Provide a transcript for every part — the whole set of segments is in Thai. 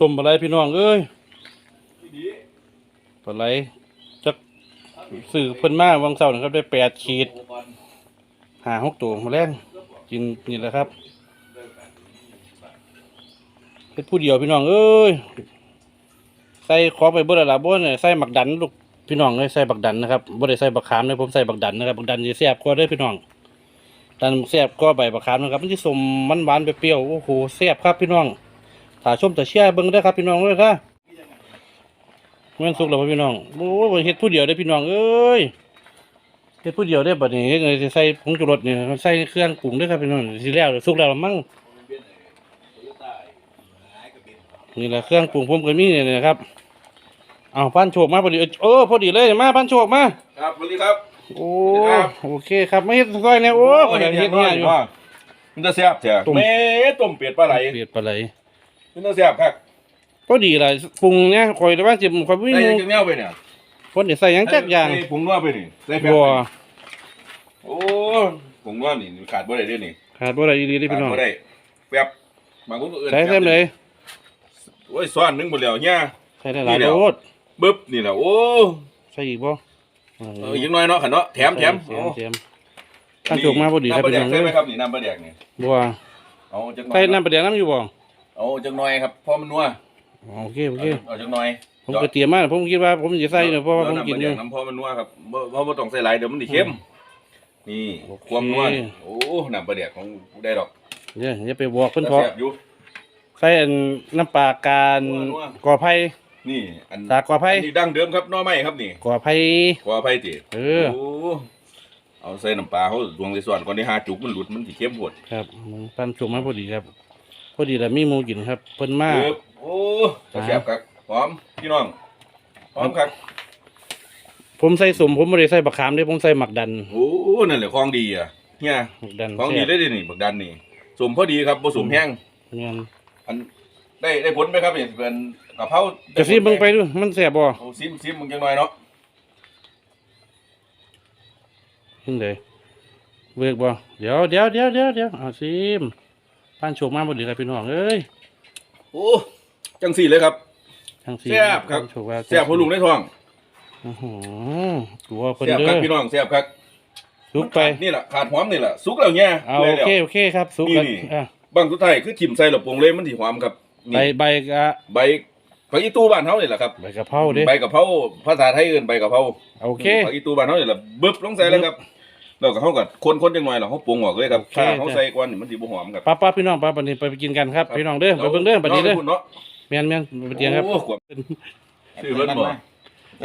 ต้มปลาไหลพี่น้องเอ้ยปลาไหลจักสื่อเพิ่นมากวังเสาร์นะครับ ได้แปดขีดหาหกตัวมาแรงกินนี่แหละครับเป็นผู้เดียวพี่น้องเอ้ยใส่ขอไปเบอร์ละบ่เนี่ยใส่หมักดันลูกพี่น้องเลยใส่บักดันนะครับบ่ได้ใส่บักขามเลยผมใส่บักดันนะครับบักดันจะแซ่บกว่าเด้อพี่น้อง ดันแซ่บก็ใบบักขามนะครับมันจะสมมันหวานไปเปรี้ยวโอ้โหแซ่บครับพี่น้องถ้าชมแต่เชื่อเบิ่งได้ครับพี่น้องเลยค่ะแม่นสุกแล้วบ่พี่น้องโอ้ยเฮ็ดผู้เดียวได้พี่น้องเอ้ยเฮ็ดผู้เดียวได้อบัดนี้เฮ็ดไงใส่ผงชูรสนี่ยใส่เครื่องปรุงด้อครับพี่น้องสิแล้วสุกแล้วมั้งนี่แหละเครื่องปรุงผมก็มีนี่ยนะครับเอาพันโชคมาพอดีเออพอดีเลยมาพันโชคมาครับสวัสดีครับ โอ้สวัสดีครับโอเคครับไม่เฮ็ดซอยเนี่ยโอ้ก็ยังเฮ็ดเนี่ยอยู่มันจะแซ่บเถอะต้มแม่ต้มเป็ดปลาไหลเปลียดปลาไหลมันจะแซ่บครับพอดีเลยปรุงเนี่ยคอยแต่ว่าจิมคอยวิ่งใส่ยังจะแนวไปเนี่ยคนเดี๋ยวใส่หยังจักอย่างใส่ผงนัวไปนี่ใส่แฟบบัวโอ้ผงนัวนี่ขาดบ่ได้เด้วยนี่ขาดบ่ได้ดีๆเด้อขาพี่ดน้องบ่ได้แฟบบางคนก็เอื่นใส่เต็มเลยโอ้ยซ้อนหนึงหมดแล้วเนี่ยใส่ได้หลายนี่แหละโลดบึ๊บนี่แหละโอ้ใส่อีกบ่ เอออีกหน้อยเนาะขันเนาะแถมแถมแถมแถมถ้าจกมาพอดีครับน้ำปลาพี่แดน้กองใส่ไหมเอ้ยครับนี่น้ำปลาแดกนี่บัวเอาจังหน่อใส่ยน้ำประเดี๋ยวน้ำอยู่บ่เอาจังหน่อยครับเพอมันนัวอ๋อโอเคโอเคเอาจังหน่อยผมก็เตรียมมาผมคิดว่าผมจะใส่เนี่ยเพราะว่าผมกินอยู่น้ำพอมันนัวครับบ่เพราะว่าต้องใส่หลายเดี๋ยวมันสิเค็มนี่โอเคความนัวนี่โอ้น้ำปลาแดกของผู้ได้ดอกเดี๋ยวอย่าไปบอกเพิ่นเพาะแซ่บอยู่ใส่อันน้ำปลาการนัวก่อไผ่ นี่อันตากก่อไผ่อันนี้ดั้งเดิมครับหน้อไม้ครับนี่ก่อไผ่กว่าไผ่ติเออโอ้เอาใส่น้ำปลาเขาดวงในส่วนก่อนที่หาจุกมันหลุดมันสิเค็มโพดครับปันจกมาพอดีครับ พอดีแล้วมีหมูกินครับเพิ่นมา เออโอ้แซ่บครับหอมพี่น้องหอมครับผมใส่สมผมไม่ได้ใส่บักขามเด้ผมใส่หมักดันโอ้นั่นแหละของดีอะเนี่ยหมักดันของดีได้ดินี่บักดันนี่สมพอดีครับผสมแห้งเงี้ยอันได้ได้ผลไหมครับเนี่ยเป็น กะเพราจะซีมึงไปดูมันแสบบ่โอ้ซิมซิมมึงจังหน่อยเนาะขึ้นเลยเบิกบ่เดี๋ยวเดี๋ยวเดี๋ยวเดี๋ยวเดี๋ยวเอาซิมป้านโชคมาพอดีครับพี่น้องเอ้ยโอ้จังสี่เลยครับทั้งซีแซ่บครับป้านโชคว่าแซ่บพอลุงได้ท้องอื้อหือกลัวเพิ่นแซ่บเด้ครับอพี่น้องแซ่บครับสุกไปมันขาดนี่แหละขาดหอมนี่แหละสุกแล้วเนี่ยเอาได้โอแล้วเคโอเคครับสุกกันนี่ อะบางสุดท้ายคือถิ่มใส่ระโปงเลยมันสิหอมครับใบนี่ใบกะใบ ผักอีตู้บ้านเฮานี่แหละครับใบกะเพราเด้ใบกะเพราภาษาไทยเอิ้นใบกะเพราโอเคผักอีตู้บ้านเฮานี่แหละบึ๊บลงใส่เลยครับแล้วก็เฮาก็คนๆจังหน่อยแล้วเฮาปรุงออกเลยครับโอเคถ้าเฮาใส่ก่อนนี่มันสิบ่หอมครับป้าป้าพี่น้องป้าปันนี้ไปกินกันครับพี่น้องเด้อไปเบิ่งเด้อปันนี้เด้อเนาะแม่นแม่นไปเตียงครับโอ้ขวบชื่อเบิ่นบ่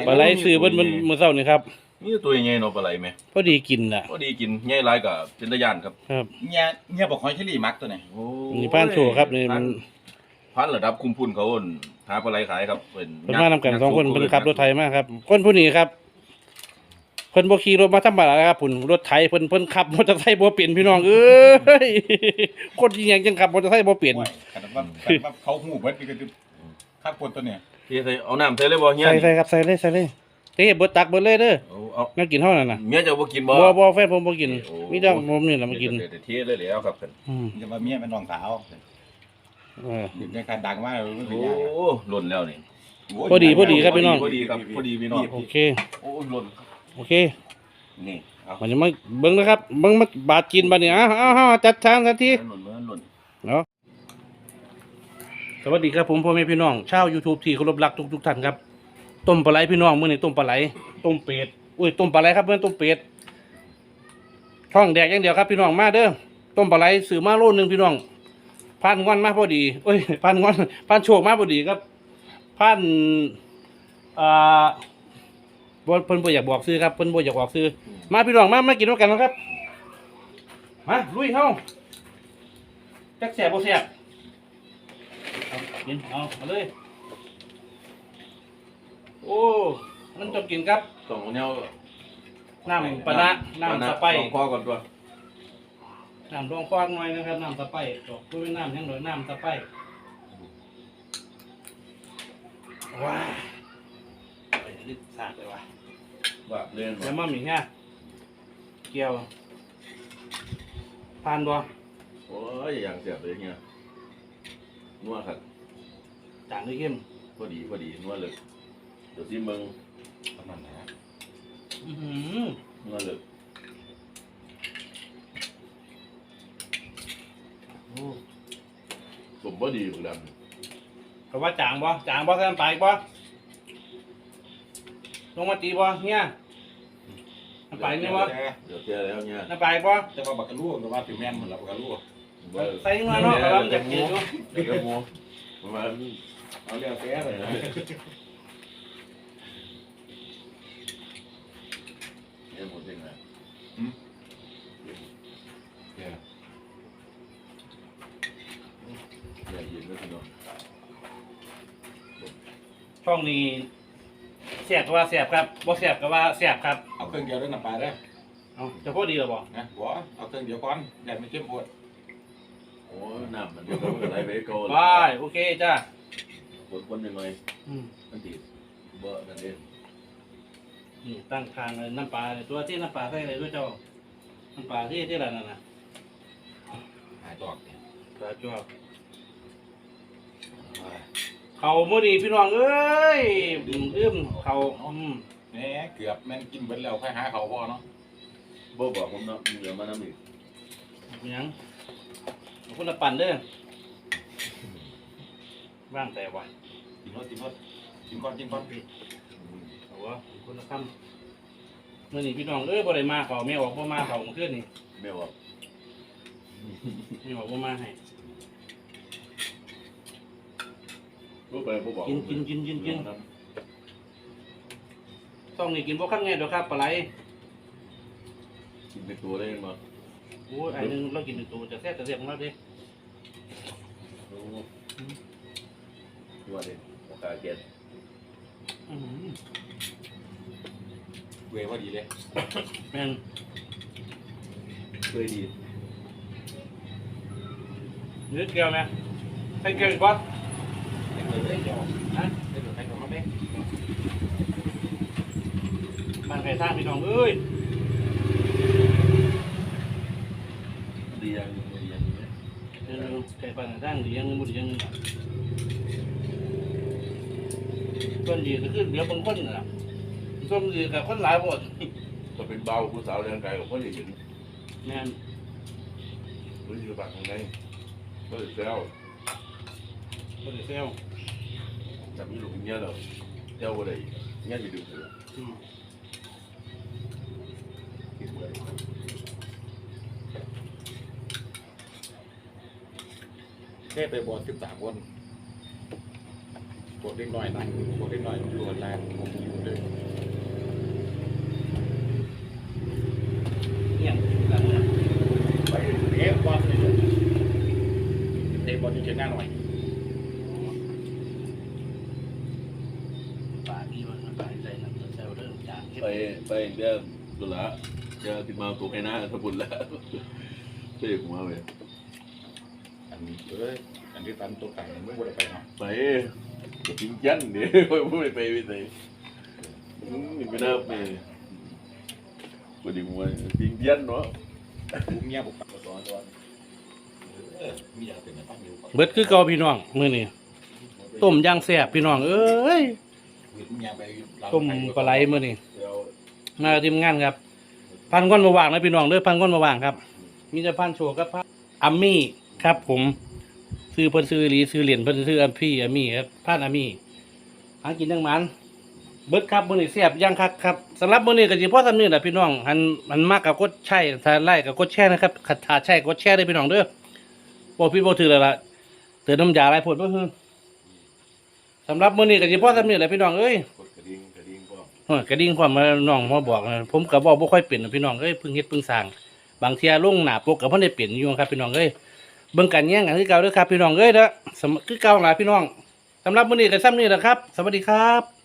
ปลาไหลซื้อเบิ่นมันมื้อเช้านี่ครับนี่ตัวใหญ่เนาะปลาไหลแม่พอดีกินน่ะพอดีกินใหญ่หลายก็เป็นตะย่านครับครับเนี่ยเนี่ยบอกหอยเชอรี่มักตัวไหนโอ้นี่ป้านโชครับนี่มัน พันระดับคุมพุ่นเขาโอนหาปลาไหลขายครับเป็นเพิ่นมานำกันสองคนเพิ่นขับรถไถมาครับ คนผู้นี้ครับเพิ่นบ่ขี่รถมาธรรมดาครับพุ่นรถไถเพิ่นเพิ่นขับมอเตอร์ไซค์บ่เป็นพี่น้องเอ้ยคนยิงยังจังขับมอเตอร์ไซค์บ่เป็นห่วยขนาดว่าขนาดว่าเขาหูเบิดนี่ก็คือข้าวปนตัวเนี่ยที่ใส่เอาน้ำใส่เลยบ่เฮียใส่ใส่ครับใส่เลยใส่เลยเต้เบิดตักเบิดเลยเด้อเอาเอาแม่กินเท่านั้นน่ะเมียจะบ่กินบ่บ่บ่แฟนผมบ่กินโอ้มีแต่ผมนี่แหละมากินเดี๋ยวเทเลยแล้วครับกันอืมจะมาเมียเป็นรองสาว เอออยู่ในการดังมากเลยไม่เป็นโอ้ยากหล่นแล้วนี่พอดีพอดีครับพี่น้อง พอดีครับพอดีพี่น้องโอเค โอ้หล่นโอเค นี่เอามันจะมาเบิ่งนะครับ เบิ่งมาบาดกินบัดนี้อ้าวอ้าวอ้าวจัดทางทันที หล่นเหมือนหล่นเนาะสวัสดีครับผมพ่อแม่พี่น้องชาว YouTube ที่เคารพรักทุกทุกๆท่านครับต้มปลาไหลพี่น้องมื้อนี้ต้มปลาไหลต้มเป็ดอุ้ยต้มปลาไหลครับเมื่อต้มเป็ดท้องแดกอย่างเดียวครับพี่น้องมาเด้อต้มปลาไหลซื้อมาโลนึงพี่น้อง พันงอนมาพอดีเอ้ยพันงอนพันโชคมาพอดีครับพันอ่าบ่เพิ่นบ่อยากบอกซื้อครับเพิ่นบ่อยากบอกซื้อมาพี่น้องมามากินด้วยกันนะครับมาลุยเฮาจักแสบบ่แสบเอากินเอาเอาเลย โอ้มันต้องกินครับต้องเอาแนวน้ำปลาร้าน้ำสะไป ลองคอก่อนตัว น้ำรองฟองหน่อยนะครับน้ำสะไปดอกด้วยน้ำยังเหลือน้ำสะไปว้าไปลิ้นสาดเลยว่ะว่าเล่นแล้วมาหมี่เนี่ยเกี่ยวทานบ่โอ้ยอย่างเสียบเลยเฮียนัวครับจางด้วยเข้มพอดีพอดีนัวเลยเดี๋ยวซิมึงประมาณนั้นนะอื้อหือนัวเลย สมพอดีเหมือนกันเขาว่าจางบ่จางบ่ใส่น้ำปลาอีกบ่ลงมาตีบ่เนี่ยน้ำปลาอีกเนี่ยบ่แต่เดี๋ยวเจอแล้วเนี่ยน้ำปลาอีกบ่แต่ว่าบักกะลู่แต่ว่าถือแม่นหมดแล้วบักกะลู่ใส่ยังไงเนาะกำลังจะกินอยู่เดี๋ยวโมประมาณเอาเรียกแก้เลยนะเนี่ยหมดยังไง ช่องนี้แสบก็ว่าแสบครับบ่แสบก็ว่าแสบครับเอาเครื่องเดียวด้วยน้ำปลาได้อเอาจะพอดีหรือบ่นะหัวเอาเครื่องเดียวก่อนอย่าไม่เข้มข้นโอ้น้ำมันเดี๋ยวก็ไหลไปโกนไปโอเคจ้าคนคนยังไงอืมมันติดบ่นั่นเองนี่ตั้งทางเลยน้ำปลาตัวที่น้ำปลาใส่อะไรด้วยเจ้าน้ำปลาที่ที่อะไรนั่นน่ะหายจอกเนี่ยปลาจ้วบ เขามื้อนี้พี่น้องเอ้ยลืมเขาอืมแหน่เกือบแม่นกินเบิดแล้วค่อยหาเขาพอเนาะบ่บอกผมเนาะเหลือมาน้ำอีกเอาหยังเอาคนละปั่นเด้อว่างแต่ว่ากินรสกินรสกินก่อนกินก่อนเอาวะคนละคำมื่อนี้พี่น้องเอ้ยบ่ได้มาเขาไม่ออกบ่มาเขาเมื่อคืนนี่ไม่บอกไม่ออกบ่มาให้ บ่ไปบ่บอกกินกินกินกินกินต้องนี่กินบ่คันไงเดี๋ยวครับปลาไหลกินเป็นตัวได้มั้ยโอ้ยไอ้หนึงเรากินเป็นตัวจะแซ่บจะแซ่บของเราเด้โอ้ตัวเด็กโอกาสเก็ตอื้อหือเวพอดีเลยแม่นเคยดีนึกเกี่ยวไหมใส่เกี่ยวอีกบ่ให้เกิดได้เดียวฮะให้เกิดให้เขามาได้ บ้านไก่สร้างพี่น้องเอ้ยดีอย่างดีอย่างนี้เดี๋ยวๆไก่บ้านไก่สร้างดีอย่างหนึงบ่ดีอย่างหนึงต้นดีก็คือเดี๋ยวบางคนน่ะต้นดีกับคนหลายหมดก็เป็นเบาผู้สาวเรื่องกายของคนอย่างนี้แม่นรู้สึกแบบยังไงก็เลยแซวบ่ได้แซวจับมีลูกเงี้ยแล้วแซวอะไรเงี้ยจะดูเสืออืมกินเล ยแค่ไปบอลสิบสามคนบอลเล็กน้อยนั่งบอลเล็กน้อยตำระสมุนแล้วเจ๊กูมาไปอันนี้เอ้ยอันที่ตันตัวไก่ไม่ควรไปเนาะไปกับพิงจันเดี๋ยวไปพูดไปไปไปนี่ไม่น่าไปวันนี้ผมว่าพิงจันเนาะกูเมียบุกปักร้อนร้อนเออมีอยากเป็นตั้งอยู่เบิดคือเก่าพี่น้องมื้อนี้ต้มย่างแซ่บพี่น้องเอ้ยเมียไปต้มปลาไหลมื้อนี้เดี๋ยว มาทีมงานครับพันก้อนมาว่างนะพี่น้องเด้อพันก้อนมาว่างครับ มีแต่พันโชว์กับพันอัมมี่ครับ ผมซื้อเพิ่นซื้อหลีซื้อเหรียญเพิ่นซื้ออัมพี่อัมมี่ครับพันอัมมี่หากินจังมันเบิดครับมื้อนี้แซ่บย่างคักครับสำหรับมื้อนี้ก็สิพอสำนี้แหละพี่น้องหันมันมากกับกดใช่ถ้าไล่กับกดแชร์นะครับขัดถาใช่กดแชร์ได้พี่น้องเด้อบ่ผิดบ่ถือแล้วล่ะเตือนน้ำยาหลายผลบ่คือสำหรับมื้อนี้ก็สิพอสำนี้แหละพี่น้องเอ้ย เออกระดิ่งความมาน้องมาบอกนะผมก็บอกบ่ค่อยเป็นนะพี่น้องเอ้ยเพิ่งเฮ็ดเพิ่งสร้าง บางเทียลงหนาปกกับ่ได้เปลี่ยนอยู่ครับพี่น้องเอ้ยเบิ่งกันแย่งกันคือเก่าเด้อครับพี่น้องเอ้ยเด้อสำคือเก่าหลายพี่น้องสำหรับมื้อนี้ก็ซ้ำนี้แหละครับ สวัสดีครับ